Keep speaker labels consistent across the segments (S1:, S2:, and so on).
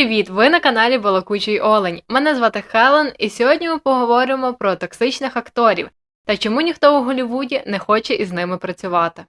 S1: привіт! Ви на каналі Балакучий Олень. Мене звати Хелен, і сьогодні ми поговоримо про токсичних акторів та чому ніхто у Голлівуді не хоче із ними працювати.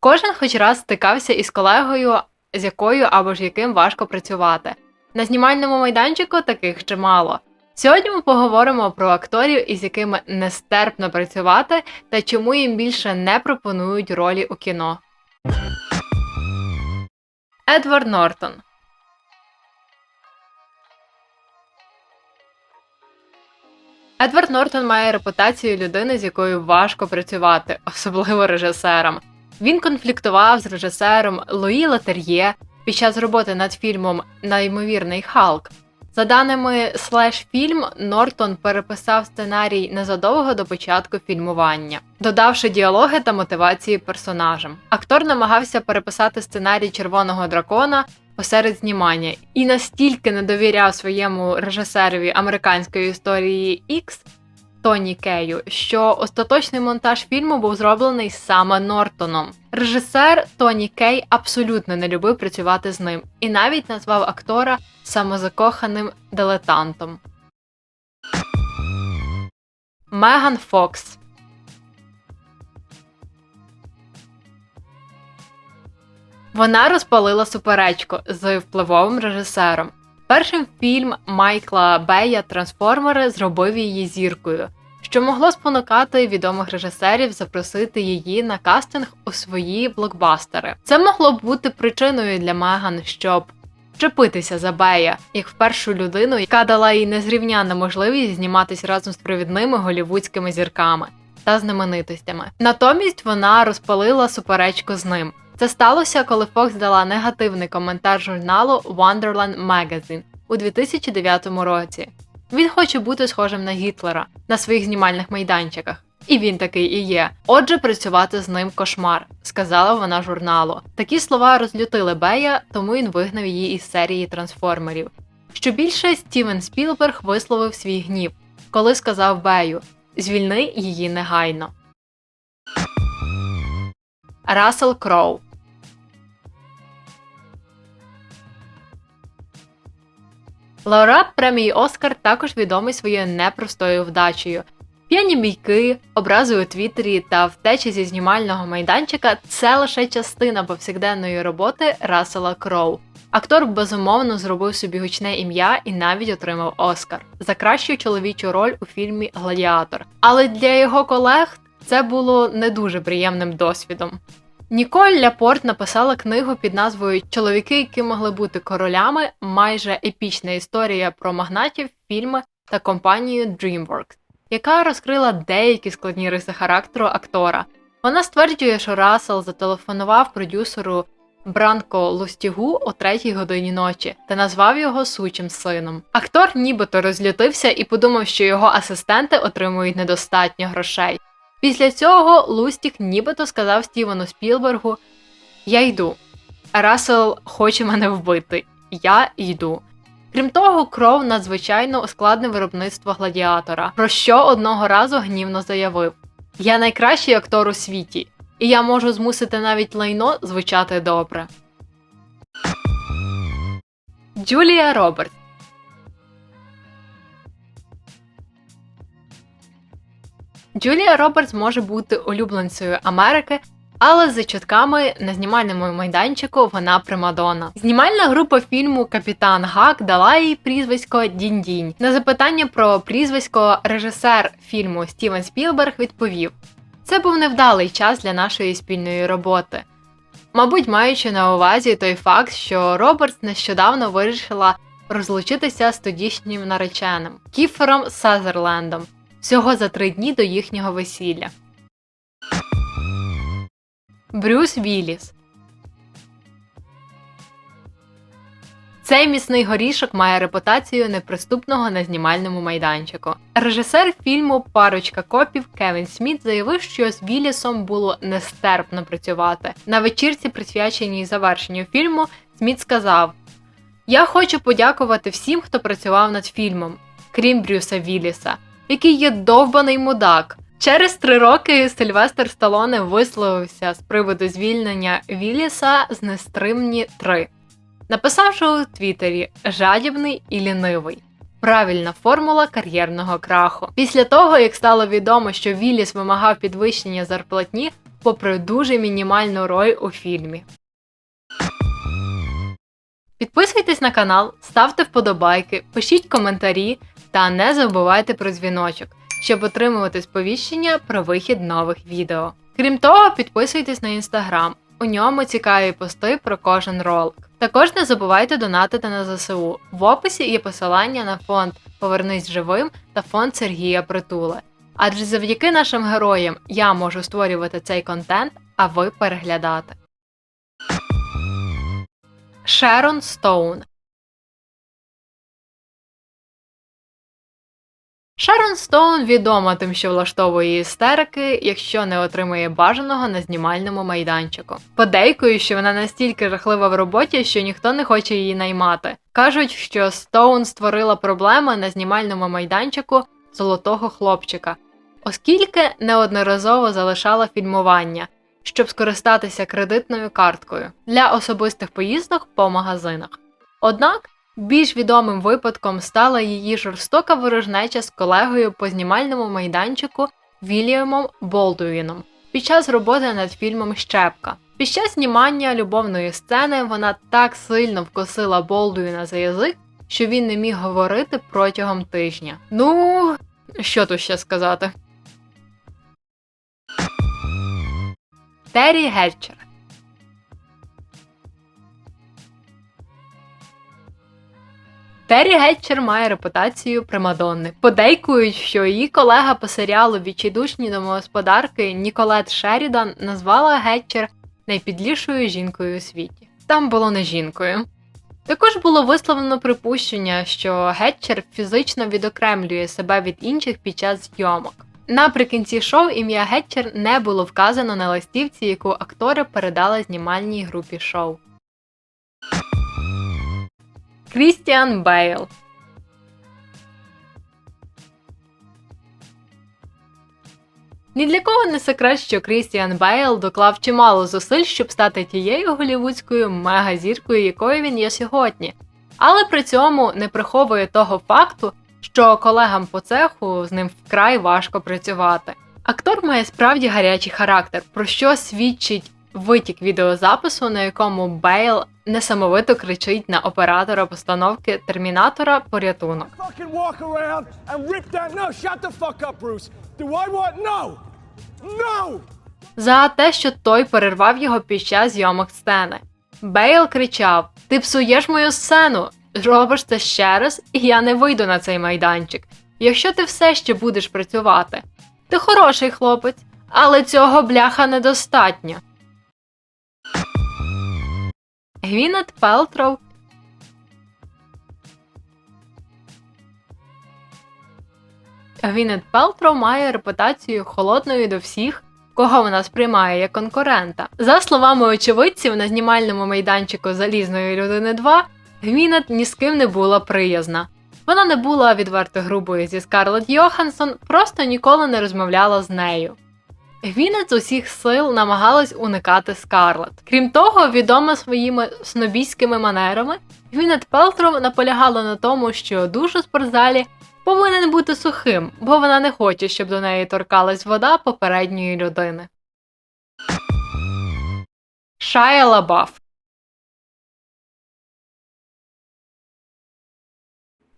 S1: Кожен хоч раз стикався із колегою, з якою або ж яким важко працювати. На знімальному майданчику таких чимало. Сьогодні ми поговоримо про акторів, із якими нестерпно працювати, та чому їм більше не пропонують ролі у кіно. Едвард Нортон Едвард Нортон має репутацію людини, з якою важко працювати, особливо режисерам. Він конфліктував з режисером Луї Латер'є під час роботи над фільмом Неймовірний Халк. За даними Слеш Фільм, Нортон переписав сценарій незадовго до початку фільмування, додавши діалоги та мотивації персонажам. Актор намагався переписати сценарій червоного дракона посеред знімання і настільки не довіряв своєму режисерові американської історії X Тоні Кею, що остаточний монтаж фільму був зроблений саме Нортоном. Режисер Тоні Кей абсолютно не любив працювати з ним і навіть назвав актора самозакоханим дилетантом. Меган Фокс Вона розпалила суперечку з впливовим режисером. Першим фільм Майкла Бея Трансформери зробив її зіркою, що могло спонукати відомих режисерів запросити її на кастинг у свої блокбастери. Це могло б бути причиною для Меган, щоб вчепитися за Бея як в першу людину, яка дала їй незрівнянну можливість зніматися разом з провідними голівудськими зірками та знаменитостями. Натомість вона розпалила суперечку з ним. Це сталося, коли Фокс дала негативний коментар журналу Wonderland Magazine у 2009 році. Він хоче бути схожим на Гітлера на своїх знімальних майданчиках. І він такий і є. Отже, працювати з ним кошмар, сказала вона журналу. Такі слова розлютили Бея, тому він вигнав її із серії трансформерів. Що більше Стівен Спілберг висловив свій гнів, коли сказав Бею: звільни її негайно. Рассел Кроу Лауреат премії Оскар також відомий своєю непростою вдачею. П'яні бійки, образи у Твіттері та втечі зі знімального майданчика це лише частина повсякденної роботи Рассела Кроу. Актор безумовно зробив собі гучне ім'я і навіть отримав Оскар за кращу чоловічу роль у фільмі Гладіатор. Але для його колег це було не дуже приємним досвідом. Ніколь Ляпорт написала книгу під назвою Чоловіки, які могли бути королями, майже епічна історія про магнатів, фільми та компанію DreamWorks, яка розкрила деякі складні риси характеру актора. Вона стверджує, що Рассел зателефонував продюсеру Бранко Лустігу о третій годині ночі та назвав його сучим сином. Актор нібито розлютився і подумав, що його асистенти отримують недостатньо грошей. Після цього Лустік нібито сказав Стівену Спілбергу: Я йду. Рассел хоче мене вбити. Я йду. Крім того, кров надзвичайно ускладнив виробництво гладіатора, про що одного разу гнівно заявив: Я найкращий актор у світі, і я можу змусити навіть лайно звучати добре. Джулія Робертс Джулія Робертс може бути улюбленцею Америки, але за чутками на знімальному майданчику вона примадонна. Знімальна група фільму Капітан Гак дала їй прізвисько Дінь-Дінь. На запитання про прізвисько режисер фільму Стівен Спілберг відповів: це був невдалий час для нашої спільної роботи. Мабуть, маючи на увазі той факт, що Робертс нещодавно вирішила розлучитися з тодішнім нареченим Кіфером Сазерлендом всього за три дні до їхнього весілля. Брюс Вілліс Цей міцний горішок має репутацію неприступного на знімальному майданчику. Режисер фільму Парочка копів Кевін Сміт заявив, що з Віллісом було нестерпно працювати. На вечірці, присвяченій завершенню фільму, Сміт сказав: Я хочу подякувати всім, хто працював над фільмом, крім Брюса Вілліса який є довбаний мудак. Через три роки Сильвестр Сталоне висловився з приводу звільнення Вілліса з Нестримні 3, написавши у Твіттері жадібний і лінивий. Правильна формула кар'єрного краху. Після того, як стало відомо, що Вілліс вимагав підвищення зарплатні, попри дуже мінімальну роль у фільмі. Підписуйтесь на канал, ставте вподобайки, пишіть коментарі та не забувайте про дзвіночок, щоб отримувати сповіщення про вихід нових відео. Крім того, підписуйтесь на інстаграм. У ньому цікаві пости про кожен ролик. Також не забувайте донатити на ЗСУ. В описі є посилання на фонд Повернись живим та фонд Сергія Притули. Адже завдяки нашим героям я можу створювати цей контент, а ви переглядати. Шерон Стоун Шерон Стоун відома тим, що влаштовує істерики, якщо не отримує бажаного на знімальному майданчику. Подейкую, що вона настільки жахлива в роботі, що ніхто не хоче її наймати. Кажуть, що Стоун створила проблеми на знімальному майданчику золотого хлопчика, оскільки неодноразово залишала фільмування, щоб скористатися кредитною карткою для особистих поїздок по магазинах. Однак більш відомим випадком стала її жорстока ворожнеча з колегою по знімальному майданчику Вільямом Болдуїном під час роботи над фільмом Щепка. Під час знімання любовної сцени вона так сильно вкосила Болдуїна за язик, що він не міг говорити протягом тижня. Ну, що тут ще сказати? Террі Гетчер Террі Гетчер має репутацію примадонни. Подейкують, що її колега по серіалу Відчайдушні домогосподарки Ніколет Шерідан назвала Гетчер найпідлішою жінкою у світі. Там було не жінкою. Також було висловлено припущення, що Гетчер фізично відокремлює себе від інших під час зйомок. Наприкінці шоу ім'я Гетчер не було вказано на листівці, яку актори передали знімальній групі шоу. Крістіан Бейл Ні для кого не секрет, що Крістіан Бейл доклав чимало зусиль, щоб стати тією голівудською мегазіркою, якою він є сьогодні, але при цьому не приховує того факту, що колегам по цеху з ним вкрай важко працювати. Актор має справді гарячий характер, про що свідчить витік відеозапису, на якому Бейл несамовито кричить на оператора постановки термінатора порятунок. за те, що той перервав його під час зйомок сцени. Бейл кричав: Ти псуєш мою сцену! Робиш це ще раз, і я не вийду на цей майданчик. Якщо ти все ще будеш працювати. Ти хороший хлопець, але цього бляха недостатньо. Гвінет Пелтроу Гвінет Пелтроу має репутацію холодної до всіх, кого вона сприймає як конкурента. За словами очевидців, на знімальному майданчику Залізної людини 2 Гвінет ні з ким не була приязна. Вона не була відверто грубою зі Скарлетт Йоханссон, просто ніколи не розмовляла з нею. Гвінет з усіх сил намагалась уникати Скарлет. Крім того, відома своїми снобійськими манерами, Гвінет Пелтроу наполягала на тому, що душ у спортзалі повинен бути сухим, бо вона не хоче, щоб до неї торкалась вода попередньої людини. Шая Лабаф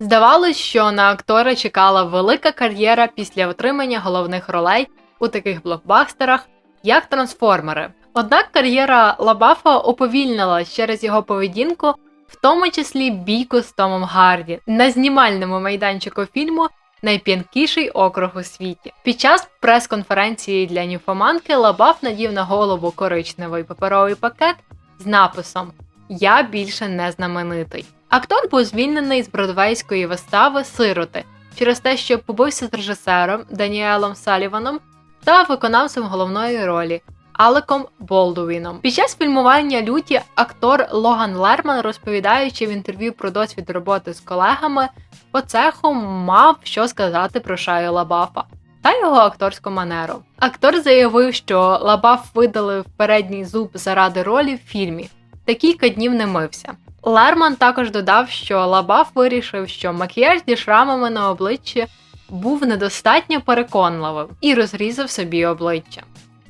S1: Здавалось, що на актора чекала велика кар'єра після отримання головних ролей у таких блокбастерах, як Трансформери. Однак кар'єра Лабафа уповільнилась через його поведінку, в тому числі бійку з Томом Гарді на знімальному майданчику фільму Найп'янкіший округ у світі. Під час прес-конференції для Нюфоманки Лабаф надів на голову коричневий паперовий пакет з написом Я більше не знаменитий. Актор був звільнений з бродвейської вистави Сироти через те, що побився з режисером Даніелом Саліваном та виконавцем головної ролі Алеком Болдуїном. Під час фільмування люті актор Логан Лерман, розповідаючи в інтерв'ю про досвід роботи з колегами, по цеху мав що сказати про Шаю Лабафа. та його акторську манеру. Актор заявив, що Лабаф видалив передній зуб заради ролі в фільмі та кілька днів не мився. Лерман також додав, що Лабаф вирішив, що макіяж зі шрамами на обличчі був недостатньо переконливим і розрізав собі обличчя.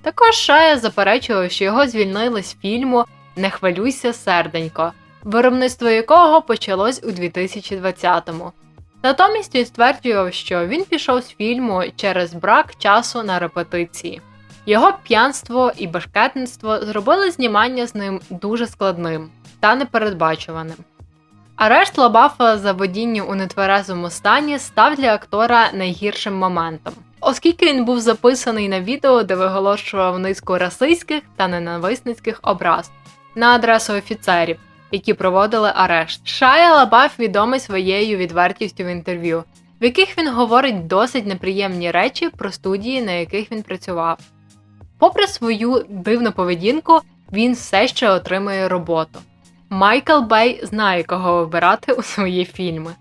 S1: Також Шая заперечував, що його звільнили з фільму Не хвилюйся, серденько, виробництво якого почалось у 2020-му. Натомість він стверджував, що він пішов з фільму через брак часу на репетиції. Його п'янство і башкетництво зробили знімання з ним дуже складним та непередбачуваним. Арешт Лабафа за водіння у нетверезому стані став для актора найгіршим моментом, оскільки він був записаний на відео, де виголошував низку расистських та ненависницьких образ на адресу офіцерів, які проводили арешт. Шая Лабаф відомий своєю відвертістю в інтерв'ю, в яких він говорить досить неприємні речі про студії, на яких він працював. Попри свою дивну поведінку, він все ще отримує роботу. Майкл Бей знає, кого вибирати у свої фільми.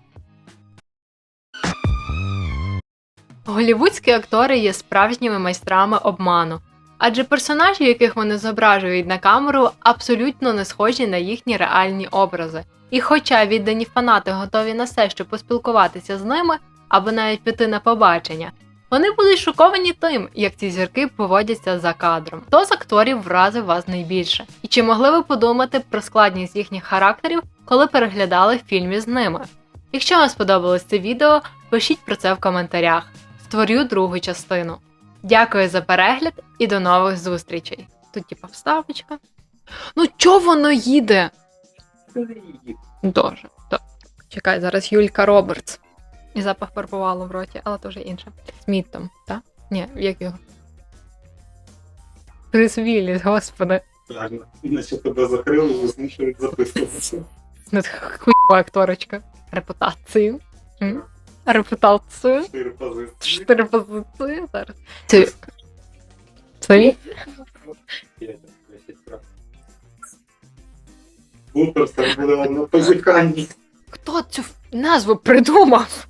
S1: Голівудські актори є справжніми майстрами обману, адже персонажі, яких вони зображують на камеру, абсолютно не схожі на їхні реальні образи. І хоча віддані фанати готові на все, щоб поспілкуватися з ними або навіть піти на побачення, вони будуть шоковані тим, як ці зірки поводяться за кадром. Хто з акторів вразив вас найбільше? І чи могли ви подумати про складність їхніх характерів, коли переглядали фільми з ними? Якщо вам сподобалось це відео, пишіть про це в коментарях. Створю другу частину. Дякую за перегляд і до нових зустрічей. Тут типа вставочка. Ну чо воно їде? Дуже. Чекай, зараз Юлька Робертс. І запах парпувало в роті, але то вже інше. Сміттом, так? Ні, як його? Крис Вілліс, господи.
S2: Правильно. Наче тебе закрили змушують записуватися.
S1: Ну, хуйова акторочка. Репутацію. М? Репутацію.
S2: Чотири позиції.
S1: Чотири позиції зараз.
S2: Крапок. Бункер це буде вам на позиканні.
S1: Хто цю назву придумав?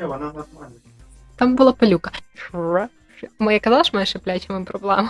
S2: Ні, вона нормальна.
S1: Там була пилюка. Моя казала, що моя шиплячими проблеми.